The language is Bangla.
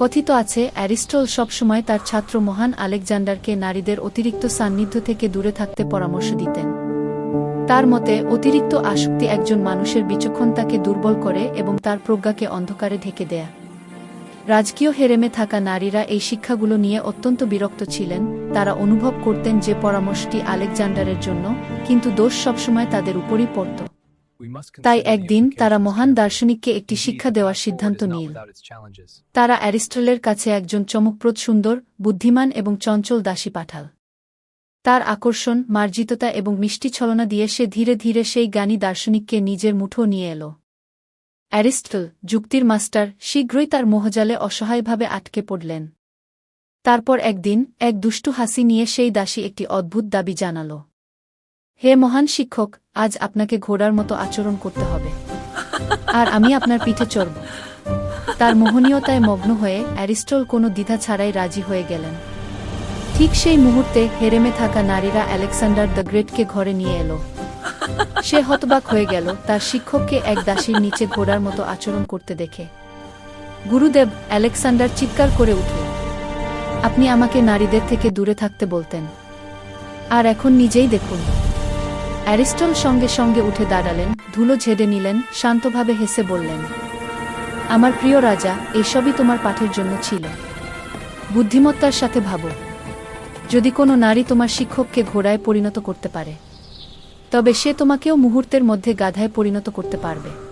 কথিত আছে, অ্যারিস্টল সবসময় তার ছাত্র মহান আলেকজান্ডারকে নারীদের অতিরিক্ত সান্নিধ্য থেকে দূরে থাকতে পরামর্শ দিতেন। তার মতে, অতিরিক্ত আসক্তি একজন মানুষের বিচক্ষণতাকে দুর্বল করে এবং তার প্রজ্ঞাকে অন্ধকারে ঢেকে দেয়া। রাজকীয় হেরেমে থাকা নারীরা এই শিক্ষাগুলো নিয়ে অত্যন্ত বিরক্ত ছিলেন। তারা অনুভব করতেন যে পরামর্শটি আলেকজান্ডারের জন্য, কিন্তু দোষ সবসময় তাদের উপরই পড়ত। তাই একদিন তারা মহান দার্শনিককে একটি শিক্ষা দেওয়ার সিদ্ধান্ত নিল। তারা অ্যারিস্টলের কাছে একজন চমকপ্রদ সুন্দর বুদ্ধিমান এবং চঞ্চল দাসী পাঠাল। তার আকর্ষণ মার্জিততা এবং মিষ্টি ছলনা দিয়ে সে ধীরে ধীরে সেই জ্ঞানী দার্শনিককে নিজের মুঠো নিয়ে এল। অ্যারিস্টল যুক্তির মাস্টার শীঘ্রই তার মোহজালে অসহায়ভাবে আটকে পড়লেন। তারপর একদিন এক দুষ্টু হাসি নিয়ে সেই দাসী একটি অদ্ভুত দাবি জানাল। হে মহান শিক্ষক আজ আপনাকে ঘোড়ার মতো আচরণ করতে হবে। আর আমি আপনার পিঠে চড়ব। তার মোহনীয়তায় মগ্ন হয়ে অ্যারিস্টল কোনো দ্বিধা ছাড়াই রাজি হয়ে গেলেন। ঠিক সেই মুহূর্তে হেরেমে থাকা নারীরা আলেকসান্ডার দ্য গ্রেটকে ঘরে নিয়ে এলো। সে হতবাক হয়ে গেল, তার শিক্ষককে এক দাসীর নিচে ঘোড়ার মতো আচরণ করতে দেখে। গুরুদেব আলেকসান্ডার চিৎকার করে উঠল, আপনি আমাকে নারীদের থেকে দূরে থাকতে বলতেন। আর এখন নিজেই দেখুন অ্যারিস্টল সঙ্গে সঙ্গে উঠে দাঁড়ালেন, ধুলো ঝেড়ে নিলেন, শান্তভাবে হেসে বললেন, আমার প্রিয় রাজা এসবই তোমার পাঠের জন্য ছিল। বুদ্ধিমত্তার সাথে ভাবো। যদি কোনো নারী তোমার শিক্ষককে ঘোড়ায় পরিণত করতে পারে, তবে সে তোমাকেও মুহূর্তের মধ্যে গাধায় পরিণত করতে পারবে।